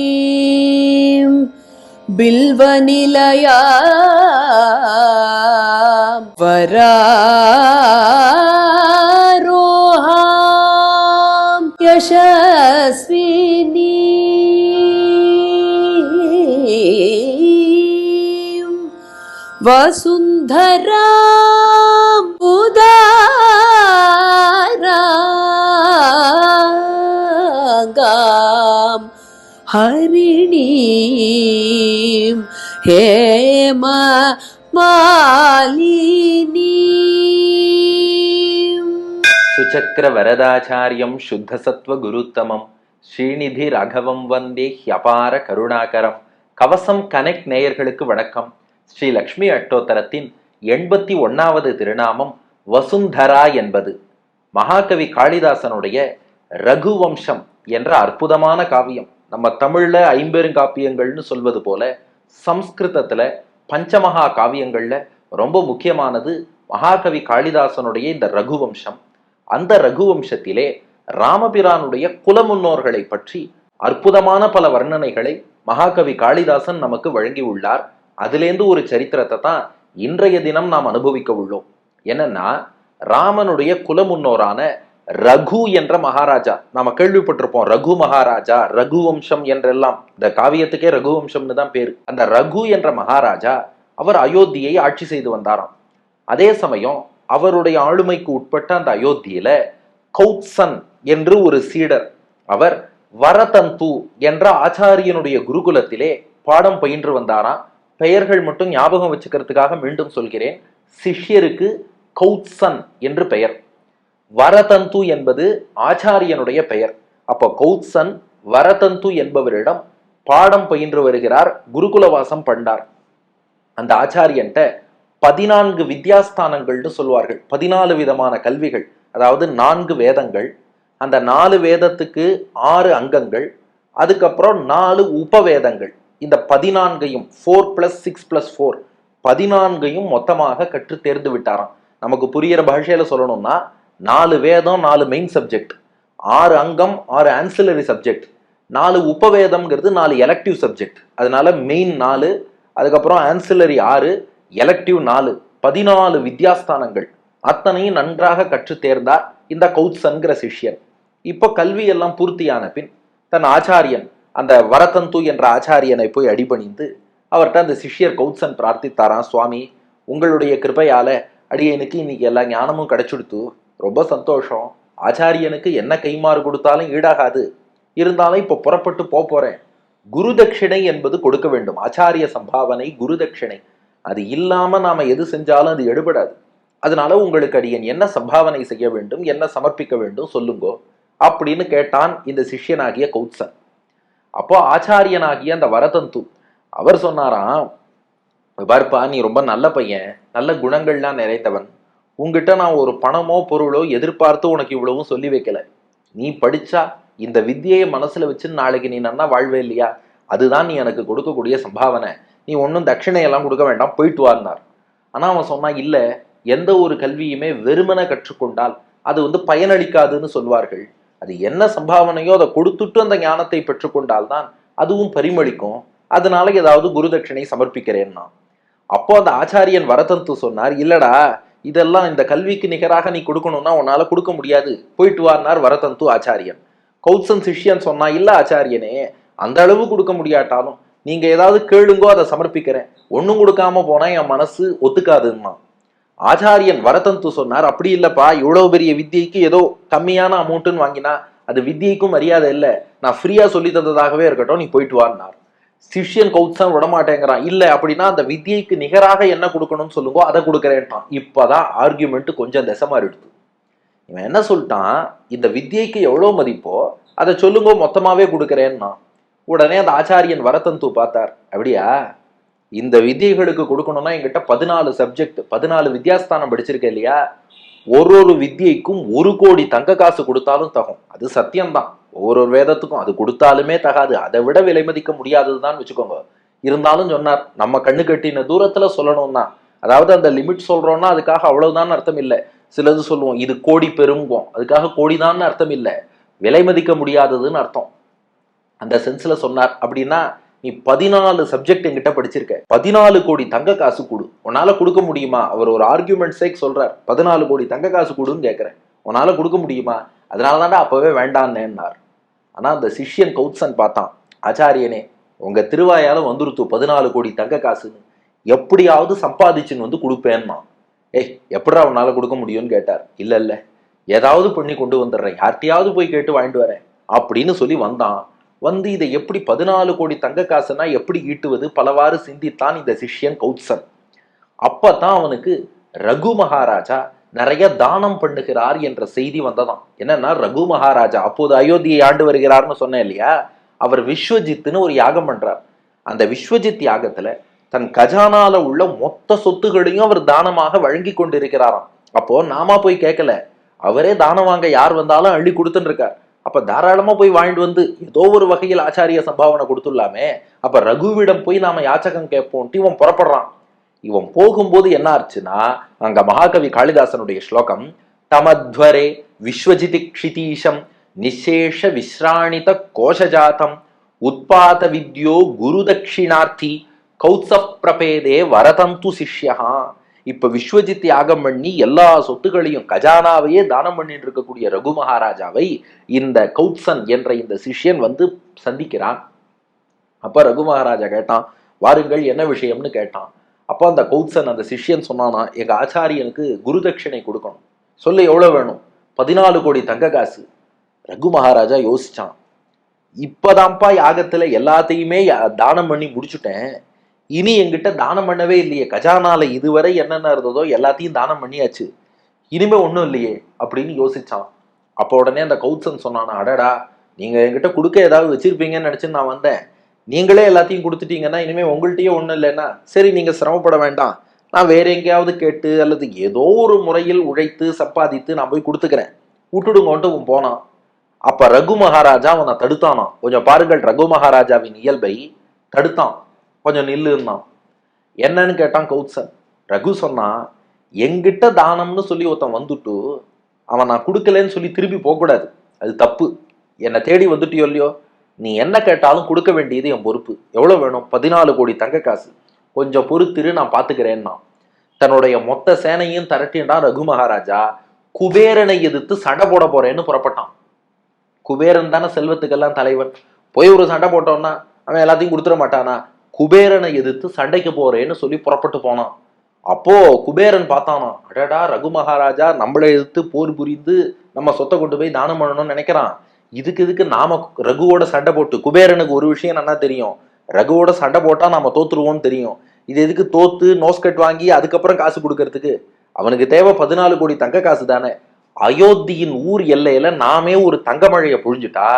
भास्करीं बिल्वनिलया वरारोहां यशस्विनी वसुन्धराम् उदारागाम् हरिणीं हेम மாலினீம் சுச்சக்கர வரதாச்சாரியம் சுத்த சத்வ குருத்தமம் ஸ்ரீநிதி ராகவம் வந்தே ஹியபார கருணாகரம் கவசம் கனெக்ட் நேயர்களுக்கு வணக்கம் ஸ்ரீ லக்ஷ்மி அட்டோத்தரத்தின் எண்பத்தி ஒன்னாவது திருநாமம் வசுந்தரா என்பது. மகாகவி காளிதாசனுடைய ரகுவம்சம் என்ற அற்புதமான காவியம். நம்ம தமிழ்ல ஐம்பெருங்காப்பியங்கள்னு சொல்வது போல சம்ஸ்கிருதத்துல பஞ்சமகா காவியங்கள்ல ரொம்ப முக்கியமானது மகாகவி காளிதாசனுடைய இந்த ரகுவம்சம். அந்த ரகுவம்சத்திலே ராமபிரானுடைய குலமுன்னோர்களை பற்றி அற்புதமான பல வர்ணனைகளை மகாகவி காளிதாசன் நமக்கு வழங்கியுள்ளார். அதுலேருந்து ஒரு சரித்திரத்தை தான் இன்றைய தினம் நாம் அனுபவிக்க உள்ளோம். என்னன்னா ராமனுடைய குலமுன்னோரான ரகு என்ற மகாராஜா நாம கேள்விப்பட்டிருப்போம் ரகு மகாராஜா ரகுவம்சம் என்றெல்லாம். இந்த காவியத்துக்கே ரகுவம்சம்னு தான் பேரு. அந்த ரகு என்ற மகாராஜா அவர் அயோத்தியை ஆட்சி செய்து வந்தாராம். அதே சமயம் அவருடைய ஆளுமைக்கு உட்பட்ட அந்த அயோத்தியில கௌத்சன் என்று ஒரு சீடர் அவர் வரதந்து என்ற ஆச்சாரியனுடைய குருகுலத்திலே பாடம் பயின்று வந்தாராம். பெயர்கள் மட்டும் ஞாபகம் வச்சுக்கிறதுக்காக மீண்டும் சொல்கிறேன். சிஷ்யருக்கு கௌத்சன் என்று பெயர். வரதந்து என்பது ஆச்சாரியனுடைய பெயர். அப்போ கௌத்சன் வரதந்து என்பவரிடம் பாடம் பயின்று வருகிறார் குருகுலவாசம் பண்ணார் அந்த ஆச்சாரியன்ட்ட பதினான்கு வித்யாஸ்தானங்கள்னு சொல்வார்கள். பதினாலு விதமான கல்விகள் அதாவது நான்கு வேதங்கள். அந்த நாலு வேதத்துக்கு ஆறு அங்கங்கள். அதுக்கப்புறம் நாலு உபவேதங்கள். இந்த பதினான்கையும் four plus six plus four பதினான்கையும் மொத்தமாக கற்று தேர்ந்து விட்டாராம். நமக்கு புரியிற பாஷையில சொல்லணும்னா நாலு வேதம் நாலு மெயின் சப்ஜெக்ட் ஆறு அங்கம் ஆறு ஆன்சிலரி சப்ஜெக்ட் நாலு உபவேதம்ங்கிறது நாலு எலக்டிவ் சப்ஜெக்ட் அதனால மெயின் நாலு அதுக்கப்புறம் ஆன்சிலரி ஆறு எலக்டிவ் நாலு. பதினாலு வித்யாஸ்தானங்கள். அத்தனையும் நன்றாக கற்று தேர்ந்தார் இந்த கௌத்சன்கிற சிஷ்யன் இப்போ கல்வி எல்லாம் பூர்த்தியான பின் தன் ஆச்சாரியன் அந்த வரதந்து என்ற ஆச்சாரியனை போய் அடிபணிந்து அவர்கிட்ட அந்த சிஷ்யர் கௌத்சன் பிரார்த்தித்தாராம் சுவாமி உங்களுடைய கிருபையால அடியனுக்கு இன்னைக்கு எல்லா ஞானமும் கிடைச்சுடுத்து. ரொம்ப சந்தோஷம். ஆச்சாரியனுக்கு என்ன கைமாறு கொடுத்தாலும் ஈடாகாது. இருந்தாலும் இப்போ புறப்பட்டு போக போறேன். குரு தட்சிணை என்பது கொடுக்க வேண்டும். ஆச்சாரிய சம்பாவனை குரு தட்சிணை அது இல்லாம நாம எது செஞ்சாலும் அது எடுபடாது. அதனால உங்களுக்கு அடியன் என்ன சம்பாவனை செய்ய வேண்டும் என்ன சமர்ப்பிக்க வேண்டும் சொல்லுங்கோ அப்படின்னு கேட்டான் இந்த சிஷ்யனாகிய கௌத்சன். அப்போ ஆச்சாரியனாகிய அந்த வரதந்து அவர் சொன்னாராம் பார்ப்பா நீ ரொம்ப நல்ல பையன் நல்ல குணங்கள்லாம் நிறைந்தவன். உங்ககிட்ட நான் ஒரு பணமோ பொருளோ எதிர்பார்த்து உனக்கு இவ்வளவும் சொல்லி வைக்கல. நீ படிச்சா இந்த வித்தியை மனசுல வச்சு நாளைக்கு நீ நன்னா வாழ்வே இல்லையா? அதுதான் நீ எனக்கு கொடுக்கக்கூடிய சம்பாவனை. நீ ஒன்றும் தட்சிணையெல்லாம் கொடுக்க வேண்டாம் போயிட்டு வான்னார் ஆனால் அவன் சொன்னா இல்லை எந்த ஒரு கல்வியுமே வெறுமன கற்றுக்கொண்டால் அது வந்து பயனளிக்காதுன்னு சொல்வார்கள். அது என்ன சம்பாவனையோ அதை கொடுத்துட்டு அந்த ஞானத்தை பெற்றுக்கொண்டால் தான் அதுவும் பரிமளிக்கும். அதனால ஏதாவது குரு தட்சிணை சமர்ப்பிக்கிறேன்னா. அப்போ அந்த ஆச்சாரியன் வரதந்து சொன்னார் இல்லடா இதெல்லாம் இந்த கல்விக்கு நிகராக நீ கொடுக்கணும்னா உன்னால கொடுக்க முடியாது. போயிட்டு வார்னார் வரதந்து ஆச்சாரியன். கௌத்சன் சிஷ்யன் சொன்னா இல்ல ஆச்சாரியனே அந்த அளவு கொடுக்க முடியாட்டாலும் நீங்க ஏதாவது கேளுங்கோ அதை சமர்ப்பிக்கிறேன். ஒன்றும் கொடுக்காம போனா என் மனசு ஒத்துக்காதுன்னா ஆச்சாரியன் வரதந்து சொன்னார் அப்படி இல்லப்பா இவ்வளவு பெரிய வித்தியைக்கு ஏதோ கம்மியான அமௌண்ட்டுன்னு வாங்கினா அது வித்தியைக்கும் மரியாதை இல்லை. நான் ஃப்ரீயா சொல்லி தந்ததாகவே இருக்கட்டும் நீ போயிட்டு வார்னார் சிஷ்யன் கௌத்சன் விடமாட்டேங்கிறான். இல்லை அப்படின்னா அந்த வித்தியைக்கு நிகராக என்ன கொடுக்கணும்னு சொல்லுங்கோ அதை கொடுக்குறேன்ட்டான். இப்போதான் ஆர்கியூமெண்ட் கொஞ்சம் திசை மாறிடுது. இவன் என்ன சொல்லிட்டான்? இந்த வித்தியைக்கு எவ்வளோ மதிப்போ அதை சொல்லுங்க மொத்தமாகவே கொடுக்குறேன்னா உடனே அந்த ஆச்சாரியன் வரதந்து பார்த்தார். அப்படியா? இந்த வித்தியைகளுக்கு கொடுக்கணும்னா என்கிட்ட பதினாலு சப்ஜெக்ட் பதினாலு வித்யாஸ்தானம் படிச்சிருக்கேன் இல்லையா? ஒரு ஒரு வித்தியைக்கும் ஒரு கோடி தங்க காசு கொடுத்தாலும் தகும். அது சத்தியம்தான். ஒவ்வொரு ஒரு வேதத்துக்கும் அது கொடுத்தாலுமே தகாது. அதை விட விலை மதிக்க முடியாததுதான் வச்சுக்கோங்க. இருந்தாலும் சொன்னார் நம்ம கண்ணு கட்டின தூரத்துல சொல்லணும்னா. அதாவது அந்த லிமிட் சொல்றோம்னா அதுக்காக அவ்வளவுதான் அர்த்தம் இல்லை. சிலது சொல்லுவோம் இது கோடி பெருங்குவோம் அதுக்காக கோடிதான்னு அர்த்தம் இல்லை. விலை மதிக்க முடியாததுன்னு அர்த்தம். அந்த சென்ஸ்ல சொன்னார் அப்படின்னா நீ பதினாலு சப்ஜெக்ட் என்கிட்ட படிச்சிருக்க. பதினாலு கோடி தங்க காசு கொடு. உன்னால கொடுக்க முடியுமா? அவர் ஒரு ஆர்கியூமெண்ட் சேக் சொல்றார். பதினாலு கோடி தங்க காசு கொடுன்னு கேட்கிறேன் உன்னால கொடுக்க முடியுமா? அதனால தான்டா அப்பவே வேண்டான்னேன்னார். ஆனா அந்த சிஷ்யன் கௌத்சன் பார்த்தான். ஆச்சாரியனே உங்க திருவாயால வந்துருத்து பதினாலு கோடி தங்க காசுன்னு. எப்படியாவது சம்பாதிச்சுன்னு வந்து கொடுப்பேன்னா. ஏய் எப்படா உன்னால கொடுக்க முடியும்னு கேட்டார். இல்ல இல்ல ஏதாவது பண்ணி கொண்டு வந்துடுறேன். யார்கிட்டயாவது போய் கேட்டு வாங்கிட்டு வரேன். அப்படின்னு சொல்லி வந்தான். வந்து இதை எப்படி பதினாலு கோடி தங்க காசுனா எப்படி ஈட்டுவது? பலவாறு சிந்தித்தான் இந்த சிஷ்யன் கௌத்சன். அப்பதான் அவனுக்கு ரகு மகாராஜா நிறைய தானம் பண்ணுகிறார் என்ற செய்தி வந்ததாம். என்னன்னா ரகு மகாராஜா அப்போது அயோத்தியை ஆண்டு வருகிறார்னு சொன்னேன் இல்லையா? அவர் விஸ்வஜித்துன்னு ஒரு யாகம் பண்றார். அந்த விஸ்வஜித் யாகத்துல தன் கஜானால உள்ள மொத்த சொத்துகளையும் அவர் தானமாக வழங்கி கொண்டிருக்கிறாராம். அப்போ நாமா போய் கேட்கல அவரே தானம் வாங்க யார் வந்தாலும் அள்ளி கொடுத்துட்டு இருக்கார். அப்ப தாராளமா போய் வாங்கிட்டு வந்து ஏதோ ஒரு வகையில் ஆச்சாரிய சம்பாவனை கொடுத்துடலாமே. அப்ப ரகுவிடம் போய் நாம யாச்சகம் கேட்போம்ட்டு இவன் புறப்படுறான். இவன் போகும்போது என்ன ஆச்சுன்னா அங்க மகாகவி காளிதாசனுடைய ஸ்லோகம் தமத்வரே விஸ்வஜிதி க்ஷிதீஷம் நிசேஷ விஸ்ராணித கோஷஜாதம் உத்பாத வித்யோ குரு தட்சிணார்த்தி கௌத்சப் பிரபேதே வரதந்து சிஷ்யா இப்ப விஸ்வஜித் யாகம் பண்ணி எல்லா சொத்துக்களையும் கஜானாவையே தானம் பண்ணிட்டு இருக்கக்கூடிய ரகு மகாராஜாவை இந்த கௌத்சன் என்ற இந்த சிஷ்யன் வந்து சந்திக்கிறான். அப்ப ரகு மகாராஜா கேட்டான் வாருங்கள் என்ன விஷயம்னு கேட்டான். அப்போ அந்த கௌத்சன் அந்த சிஷ்யன் சொன்னானா எங்க ஆச்சாரியனுக்கு குரு தட்சிணை கொடுக்கணும். சொல்லு எவ்வளவு வேணும்? பதினாலு கோடி தங்க காசு. ரகு மகாராஜா யோசிச்சான். இப்பதான்ப்பா யாகத்துல எல்லாத்தையுமே யா- தானம் பண்ணி முடிச்சுட்டேன். இனி என்கிட்ட தானம் பண்ணவே இல்லையே. கஜானால இதுவரை என்னென்ன இருந்ததோ எல்லாத்தையும் தானம் பண்ணியாச்சு. இனிமே ஒன்றும் இல்லையே அப்படின்னு யோசிச்சான். அப்போ உடனே அந்த கௌத்சன் சொன்னானா அடடா நீங்கள் என்கிட்ட கொடுக்க ஏதாவது வச்சிருப்பீங்கன்னு நினச்சி நான் வந்தேன். நீங்களே எல்லாத்தையும் கொடுத்துட்டீங்கன்னா இனிமேல் உங்கள்கிட்டயே ஒன்றும் இல்லைன்னா சரி நீங்கள் சிரமப்பட வேண்டாம். நான் வேற எங்கேயாவது கேட்டு அல்லது ஏதோ ஒரு முறையில் உழைத்து சம்பாதித்து நான் போய் கொடுத்துக்கிறேன். விட்டுடுங்கோன்ட்டு அவன் போனான். அப்போ ரகு மகாராஜா அவனை தடுத்தானாம். கொஞ்சம் பாருங்கள் ரகு மகாராஜாவின் இயல்பை தடுத்தான். கொஞ்சம் நில்லுன்னான் என்னன்னு கேட்டான் கௌத்சன் ரகு சொன்னான் எங்கிட்ட தானம்னு சொல்லி ஒருத்தன் வந்துட்டு அவன் நான் கொடுக்கலன்னு சொல்லி திருப்பி போகக்கூடாது. அது தப்பு. என்னை தேடி வந்துட்டியோ இல்லையோ நீ என்ன கேட்டாலும் கொடுக்க வேண்டியது என் பொறுப்பு. எவ்வளோ வேணும்? பதினாலு கோடி தங்க காசு. கொஞ்சம் பொறுத்திரு நான் பார்த்துக்கிறேன்னா. தன்னுடைய மொத்த சேனையும் திரட்டின்றான் ரகு மகாராஜா. குபேரனை எதிர்த்து சண்டை போட போறேன்னு புறப்பட்டான். குபேரன் தானே செல்வத்துக்கெல்லாம் தலைவன். போய் ஒரு சண்டை போட்டோம்னா அவன் எல்லாத்தையும் கொடுத்துட மாட்டானா? குபேரனை எதிர்த்து சண்டைக்கு போறேன்னு சொல்லி புறப்பட்டு போனான். அப்போ குபேரன் பார்த்தானா அடடா ரகு மகாராஜா நம்மளை எதிர்த்து போர் புரிந்து நம்ம சொத்தை கொண்டு போய் தானம் பண்ணணும்னு நினைக்கிறான். இதுக்கு இதுக்கு நாம ரகுவோட சண்டை போட்டு குபேரனுக்கு ஒரு விஷயம் நல்லா தெரியும். ரகுவோட சண்டை போட்டா நாம தோத்துருவோம்னு தெரியும். இது எதுக்கு தோத்து நோஸ்கட் வாங்கி அதுக்கப்புறம் காசு கொடுக்கறதுக்கு? அவனுக்கு தேவை பதினாலு கோடி தங்க காசு தானே. அயோத்தியின் ஊர் எல்லையில நாமே ஒரு தங்க மழையை பொழிஞ்சுட்டா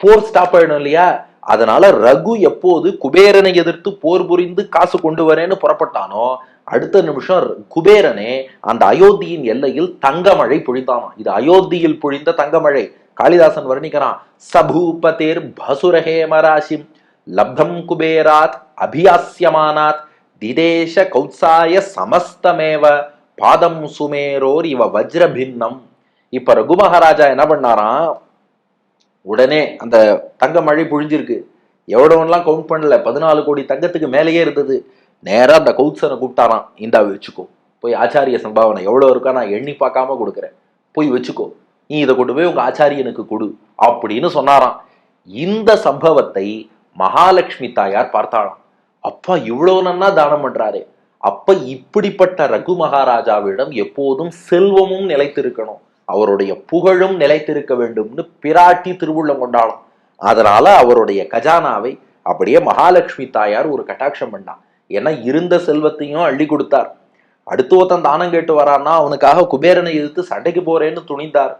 போர் ஸ்டாப் ஆயிடும் இல்லையா? அதனால ரகு எப்போது குபேரனை எதிர்த்து போர் புரிந்து காசு கொண்டு வரேன்னு புறப்பட்டானோ அடுத்த நிமிஷம் குபேரனே அந்த அயோத்தியின் எல்லையில் தங்கமழை பொழிந்தானாம். இது அயோத்தியில் பொழிந்த தங்கமழை. காளிதாசன் வர்ணிக்கிறான் சபூபதேர் பசுரஹேமராசிம் லப்தம் குபேராத் அபியாசியமானாத் திதேச கௌத்சாய சமஸ்தமேவ பாதம் சுமேரோர் இவ வஜ்ரபின்னம். இப்ப ரகு மகாராஜா என்ன பண்ணாராம் உடனே அந்த தங்க மழை பொழிஞ்சிருக்கு. எவ்வளவுலாம் கவுண்ட் பண்ணல. பதினாலு கோடி தங்கத்துக்கு மேலேயே இருந்தது. நேராக அந்த கௌத்சனை கூப்பிட்டாராம். இந்தா வச்சுக்கோ. போய் ஆச்சாரிய சம்பாவனை எவ்வளோ இருக்கா நான் எண்ணி பார்க்காம கொடுக்குறேன். போய் வச்சுக்கோ. நீ இதை கொண்டு போய் உங்க ஆச்சாரியனுக்கு கொடு அப்படின்னு சொன்னாராம். இந்த சம்பவத்தை மகாலட்சுமி தாயார் பார்த்தாளாம். அப்பா இவ்வளவு நன்னா தானம் பண்றாரே. அப்ப இப்படிப்பட்ட ரகு மகாராஜாவிடம் எப்போதும் செல்வமும் நிலைத்திருக்கணும். அவருடைய புகழும் நிலைத்திருக்க வேண்டும்னு பிராட்டி திருவுள்ளம் கொண்டாடும் அதனால அவருடைய கஜானாவை அப்படியே மகாலட்சுமி தாயார் ஒரு கட்டாட்சம் பண்ணான் ஏன்னா இருந்த செல்வத்தையும் அள்ளி கொடுத்தார். அடுத்து ஒருத்தன் தானம் கேட்டு வரான்னா அவனுக்காக குபேரனை எதிர்த்து சண்டைக்கு போறேன்னு துணிந்தார்.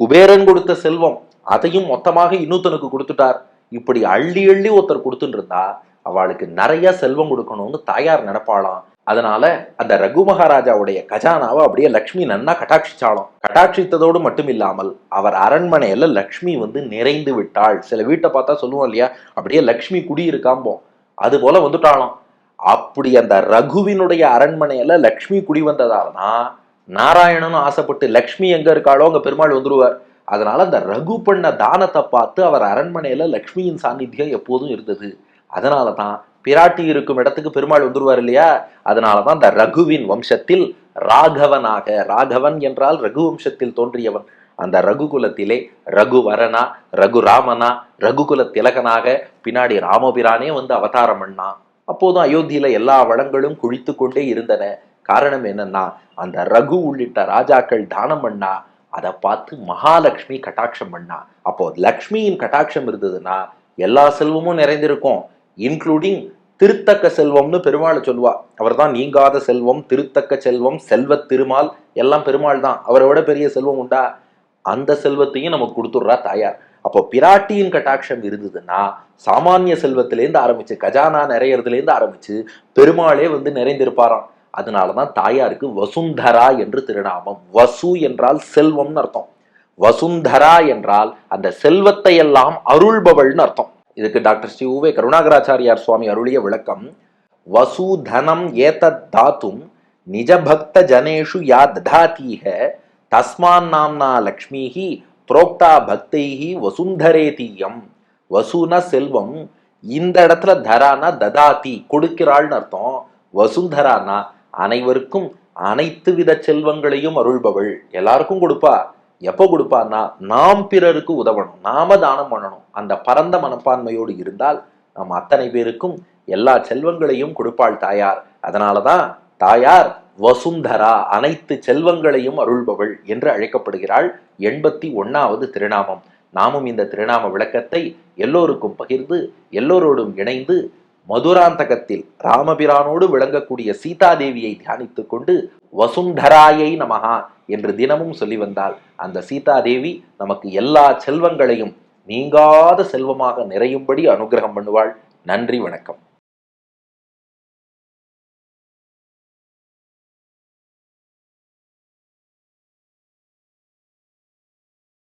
குபேரன் கொடுத்த செல்வம் அதையும் மொத்தமாக இன்னொருத்தனுக்கு கொடுத்துட்டார். இப்படி அள்ளி அள்ளி ஒருத்தர் கொடுத்துட்டு இருந்தா அவளுக்கு நிறைய செல்வம் கொடுக்கணும்னு தாயார் நினைப்பாளாம். அதனால அந்த ரகு மகாராஜாவுடைய கஜானாவை அப்படியே லக்ஷ்மி நன்னா கட்டாட்சிச்சாலும் கட்டாட்சித்ததோடு மட்டும் இல்லாமல் அவர் அரண்மனையில லக்ஷ்மி வந்து நிறைந்து விட்டாள். சில வீட்டை பார்த்தா சொல்லுவோம் இல்லையா? அப்படியே லக்ஷ்மி குடி இருக்காம்போம் அது போல வந்துட்டாலும் அப்படி அந்த ரகுவினுடைய அரண்மனையில லக்ஷ்மி குடி வந்ததால்னா நாராயணனும் ஆசைப்பட்டு லக்ஷ்மி எங்க இருக்காளோ அங்க பெருமாள் வந்துருவார். அதனால அந்த ரகு பண்ண தானத்தை பார்த்து அவர் அரண்மனையில லக்ஷ்மியின் சாநித்தியம் எப்போதும் இருந்தது. அதனால தான் பிராட்டி இருக்கும் இடத்துக்கு பெருமாள் வந்துருவார் இல்லையா? அதனாலதான் அந்த ரகுவின் வம்சத்தில் ராகவனாக ராகவன் என்றால் ரகு வம்சத்தில் தோன்றியவன். அந்த ரகுகுலத்திலே ரகுவரனா ரகுராமனா ரகுகுல திலகனாக பின்னாடி ராமபிரானே வந்து அவதாரம் பண்ணா. அப்போதும் அயோத்தியில எல்லா வளங்களும் குழித்து கொண்டே இருந்தன. காரணம் என்னன்னா அந்த ரகு உள்ளிட்ட ராஜாக்கள் தானம் பண்ணா அதை பார்த்து மகாலட்சுமி கட்டாட்சம் பண்ணா. அப்போ லக்ஷ்மியின் கட்டாட்சம் இருந்ததுன்னா எல்லா செல்வமும் நிறைந்திருக்கும். இன்க்ளூடிங் திருத்தக்க செல்வம்னு பெருமாளை சொல்லுவா. அவர் தான் நீங்காத செல்வம் திருத்தக்க செல்வம் செல்வத் திருமால் எல்லாம் பெருமாள் தான். அவரை விட பெரிய செல்வம் உண்டா? அந்த செல்வத்தையும் நமக்கு கொடுத்துட்றா தாயார். அப்போ பிராட்டியின் கட்டாட்சம் இருந்ததுன்னா சாமானிய செல்வத்திலேருந்து ஆரம்பிச்சு கஜானா நிறையறதுலேருந்து ஆரம்பிச்சு பெருமாளே வந்து நிறைந்திருப்பாராம். அதனாலதான் தாயாருக்கு வசுந்தரா என்று திருநாமம். வசு என்றால் செல்வம்னு அர்த்தம். வசுந்தரா என்றால் அந்த செல்வத்தை எல்லாம் அருள்பவள்னு அர்த்தம். இதுக்கு டாக்டர் ஸ்ரீ உவே கருணாகராச்சாரியார் சுவாமி அருளிய விளக்கம் வசு தனம் ஏதத் தாத்தும் நிஜபக்த ஜனேஷு யா ததாத்தீக தஸ்மான் நாம்னா லக்ஷ்மிஹி புரோக்தா பக்தைஹி வசுந்தரேதீயம் வசுன செல்வம் இந்த இடத்துல தரானா ததாதி கொடுக்கிறாள்னு அர்த்தம். வசுந்தரானா அனைவருக்கும் அனைத்து வித செல்வங்களையும் அருள்பவள். எல்லாருக்கும் கொடுப்பா. எப்போ கொடுப்பார்னா நாம் பிறருக்கு உதவணும் நாம தானம் பண்ணணும். அந்த பரந்த மனப்பான்மையோடு இருந்தால் நாம் அத்தனை பேருக்கும் எல்லா செல்வங்களையும் கொடுப்பாள் தாயார். அதனாலதான் தாயார் வசுந்தரா அனைத்து செல்வங்களையும் அருள்பவள் என்று அழைக்கப்படுகிறாள் எண்பத்தி ஒன்னாவது திருநாமம். நாமும் இந்த திருநாம விளக்கத்தை எல்லோருக்கும் பகிர்ந்து எல்லோரோடும் இணைந்து மதுராந்தகத்தில் ராமபிரானோடு விளங்கக்கூடிய சீதாதேவியை தியானித்துக் கொண்டு வசுந்தராயை நமகா என்று தினமும் சொல்லி வந்தால் அந்த சீதாதேவி நமக்கு எல்லா செல்வங்களையும் நீங்காத செல்வமாக நிறையும்படி அனுகிரகம் பண்ணுவாள். நன்றி வணக்கம்.